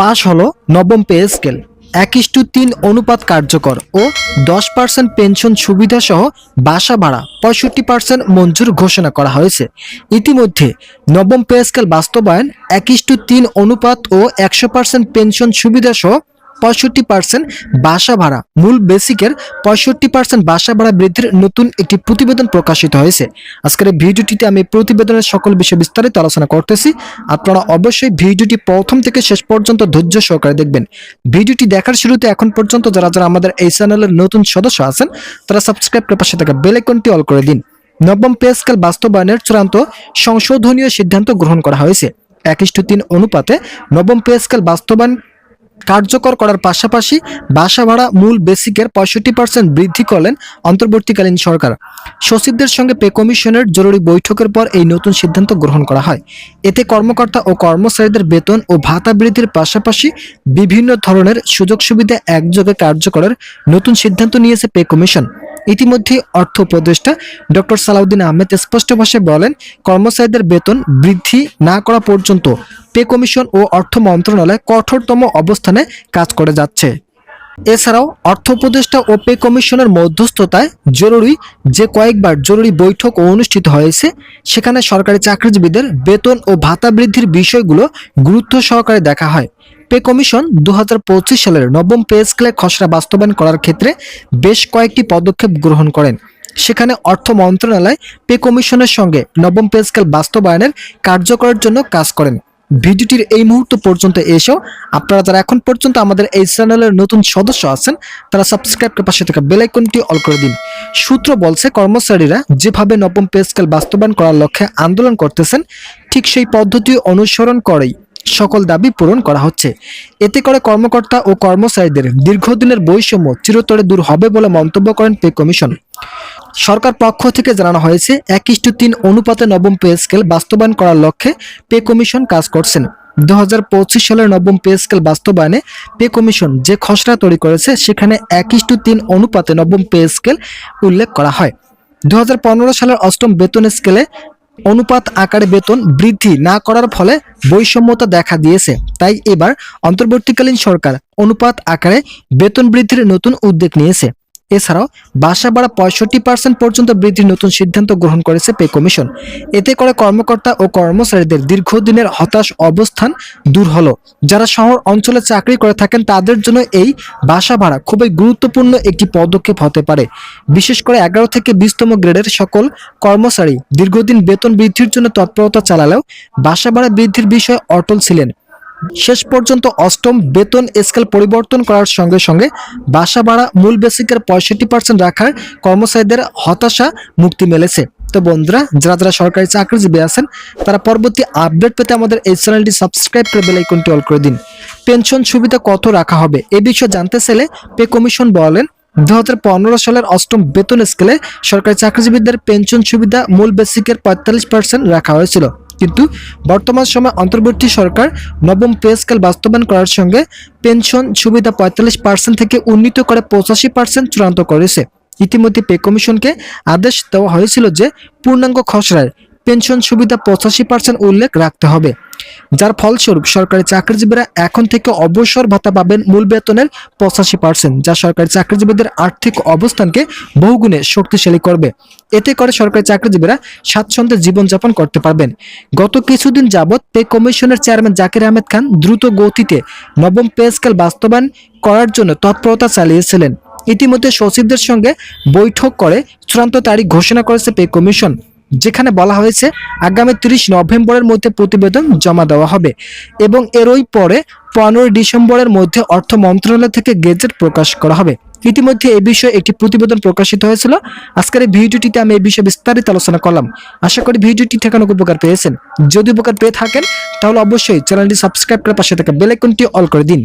পাশ হলো নবম pay scale. এক তিন অনুপাত কার্যকর ও দশ পার্সেন্ট পেনশন সুবিধা সহ বাসা ভাড়া পঁয়ষট্টি পার্সেন্ট মঞ্জুর ঘোষণা করা হয়েছে। ইতিমধ্যে নবম পে স্কেল বাস্তবায়ন এক তিন অনুপাত ও একশো পার্সেন্ট পেনশন সুবিধা সহ পঁয়ষট্টি পার্সেন্ট বাসা ভাড়া। মূল বেসিকের পঁয়ষট্টি পার্সেন্ট বাসা ভাড়া বৃদ্ধির নতুন একটি প্রতিবেদন প্রকাশিত হয়েছে। আজকের এই ভিডিওটিতে আমি প্রতিবেদনের সকল বিষয় বিস্তারিত আলোচনা করতেছি। আপনারা অবশ্যই ভিডিওটি প্রথম থেকে শেষ পর্যন্ত ধৈর্য সহকারে দেখবেন। ভিডিওটি দেখার শুরুতে এখন পর্যন্ত যারা যারা আমাদের এই চ্যানেলের নতুন সদস্য আছেন, তারা সাবস্ক্রাইব করে পাশে থাকা বেল আইকনটি অল করে দিন। নবম পে স্কেল বাস্তবায়নের চূড়ান্ত সংশোধনীয় সিদ্ধান্ত গ্রহণ করা হয়েছে। এক ইস্টু তিন অনুপাতে নবম পে স্কেল বাস্তবায়ন কার্যকর করার পাশাপাশি বাসা ভাড়া মূল বেসিকের পঁয়ষট্টি পার্সেন্ট বৃদ্ধি করলেন অন্তর্বর্তীকালীন সরকার। সচিবদের সঙ্গে পে কমিশনের জরুরি বৈঠকের পর এই নতুন সিদ্ধান্ত গ্রহণ করা হয়। এতে কর্মকর্তা ও কর্মচারীদের বেতন ও ভাতা বৃদ্ধির পাশাপাশি বিভিন্ন ধরনের সুযোগ সুবিধা একযোগে কার্যকরের নতুন সিদ্ধান্ত নিয়েছে পে কমিশন। ইতিমধ্যে অর্থ উপদেষ্টা ডক্টর সালাউদ্দিন আহমেদ স্পষ্ট ভাষায় বলেন, কর্মচারীদের বেতন বৃদ্ধি না করা পর্যন্ত পে কমিশন ও অর্থ মন্ত্রণালয় কঠোরতম অবস্থানে কাজ করে যাচ্ছে। এছাড়াও, অর্থ উপদেষ্টা ও পে কমিশনের মধ্যস্থতায় জরুরি যে কয়েকবার জরুরি বৈঠক অনুষ্ঠিত হয়েছে, সেখানে সরকারি চাকরিজীবীদের বেতন ও ভাতা বৃদ্ধির বিষয়গুলো গুরুত্ব সহকারে দেখা হয়। পে কমিশন দু হাজার পঁচিশ সালের নবম পে স্কেলের খসড়া বাস্তবায়ন করার ক্ষেত্রে বেশ কয়েকটি পদক্ষেপ গ্রহণ করেন। সেখানে অর্থ মন্ত্রণালয় পে কমিশনের সঙ্গে নবম পে স্কেল বাস্তবায়নের কার্যকরের জন্য কাজ করেন। ভিডিওটির এই মুহূর্ত পর্যন্ত এসেও আপনারা যারা এখন পর্যন্ত আমাদের এই চ্যানেলের নতুন সদস্য আছেন, তারা সাবস্ক্রাইব করে পাশে থাকা বেল আইকনটি অল করে দিন। সূত্র বলছে, কর্মচারীরা যেভাবে নবম পে স্কেল বাস্তবায়ন করার লক্ষ্যে আন্দোলন করতেছেন, ঠিক সেই পদ্ধতি অনুসরণ করেই সকল দাবি পূরণ করা হচ্ছে। এতে করে কর্মকর্তা ও কর্মচারীদের দীর্ঘদিনের বৈষম্য চিরতরে দূর হবে বলে মন্তব্য করেন পে কমিশন। সরকার পক্ষ থেকে জানানো হয়েছে এক ইস্টু তিন অনুপাতে নবম পে স্কেল বাস্তবায়ন করার লক্ষ্যে পে কমিশন কাজ করছেন। দু হাজার পঁচিশ সালের নবম পে স্কেল বাস্তবায়নে পে কমিশন যে খসড়া তৈরি করেছে, সেখানে এক ইস্টু তিন অনুপাতে নবম পে স্কেল উল্লেখ করা হয়। দু হাজার পনেরো সালের অষ্টম বেতন স্কেলে অনুপাত আকারে বেতন বৃদ্ধি না করার ফলে বৈষম্যতা দেখা দিয়েছে। তাই এবার অন্তর্বর্তীকালীন সরকার অনুপাত আকারে বেতন বৃদ্ধির নতুন উদ্যোগ নিয়েছে। এছাড়াও বাসা ভাড়া পঁয়ষট্টি পার্সেন্ট পর্যন্ত বৃদ্ধির নতুন সিদ্ধান্ত গ্রহণ করেছে পে কমিশন। এতে করে কর্মকর্তা ও কর্মচারীদের দীর্ঘদিনের হতাশ অবস্থান দূর হলো। যারা শহর অঞ্চলে চাকরি করে থাকেন, তাদের জন্য এই বাসা ভাড়া খুবই গুরুত্বপূর্ণ একটি পদক্ষেপ হতে পারে। বিশেষ করে এগারো থেকে বিশতম গ্রেডের সকল কর্মচারী দীর্ঘদিন বেতন বৃদ্ধির জন্য তৎপরতা চালালেও বাসা ভাড়া বৃদ্ধির বিষয়ে অটল ছিলেন। শেষ পর্যন্ত অষ্টম বেতন স্কেল পরিবর্তন করার সঙ্গে সঙ্গে বাসা ভাড়া মূল বেসিকের পঁয়ষট্টি পার্সেন্ট রাখার কর্মচারীদের হতাশা মুক্তি মেলেছে। তো বন্ধুরা, যারা যারা সরকারি চাকরিজীবী আছেন, তারা পরবর্তী আপডেট পেতে আমাদের এই চ্যানেলটি সাবস্ক্রাইব করে বেল আইকনটি অল করে দিন। পেনশন সুবিধা কত রাখা হবে? এ বিষয়ে জানতে চাইলে পে কমিশন বলেন দু হাজার পনেরো সালের অষ্টম বেতন স্কেলে সরকারি চাকরিজীবীদের পেনশন সুবিধা মূল বেসিকের পঁয়তাল্লিশ পার্সেন্ট রাখা হয়েছিল। কিন্তু বর্তমান সময় অন্তর্বর্তী সরকার নবম পে স্কেল বাস্তবায়ন করার সঙ্গে পেনশন সুবিধা পঁয়তাল্লিশ পার্সেন্ট থেকে উন্নীত করে পঁচাশি পার্সেন্ট চূড়ান্ত করেছে। ইতিমধ্যে পে কমিশনকে আদেশ দেওয়া হয়েছিল যে পূর্ণাঙ্গ খসড়ায় পেনশন সুবিধা পঁচাশি পার্সেন্ট উল্লেখ রাখতে হবে। যার ফলস্বরূপ সরকারি চাকরিজীবীরা এখন থেকে অবসর ভাতা পাবেন মূল বেতনের পঁচাশি পার্সেন্ট, যা সরকারি চাকরিজীবীদের আর্থিক অবস্থানকে বহুগুণে শক্তিশালী করবে। এতে করে সরকারি চাকরিজীবীরা স্বাচ্ছন্দ্যে জীবনযাপন করতে পারবেন। গত কিছুদিন যাবৎ পে কমিশনের চেয়ারম্যান জাকির আহমেদ খান দ্রুত গতিতে নবম পে স্কেল বাস্তবায়ন করার জন্য তৎপরতা চালিয়েছিলেন। ইতিমধ্যে সচিবদের সঙ্গে বৈঠক করে চূড়ান্ত তারিখ ঘোষণা করেছে পে কমিশন। যেখানে বলা হয়েছে আগামী তিরিশ নভেম্বরের মধ্যে প্রতিবেদন জমা দেওয়া হবে এবং এরই পরে পনেরোই ডিসেম্বরের মধ্যে অর্থ মন্ত্রণালয় থেকে গেজেট প্রকাশ করা হবে। ইতিমধ্যে এ বিষয়ে একটি প্রতিবেদন প্রকাশিত হয়েছিল। আজকের এই ভিডিওটিতে আমি এই বিষয়ে বিস্তারিত আলোচনা করলাম। আশা করি ভিডিওটি থেকে অনেক উপকার পেয়েছেন। যদি উপকার পেয়ে থাকেন, তাহলে অবশ্যই চ্যানেলটি সাবস্ক্রাইব করে পাশে থাকা বেল আইকনটি অল করে দিন।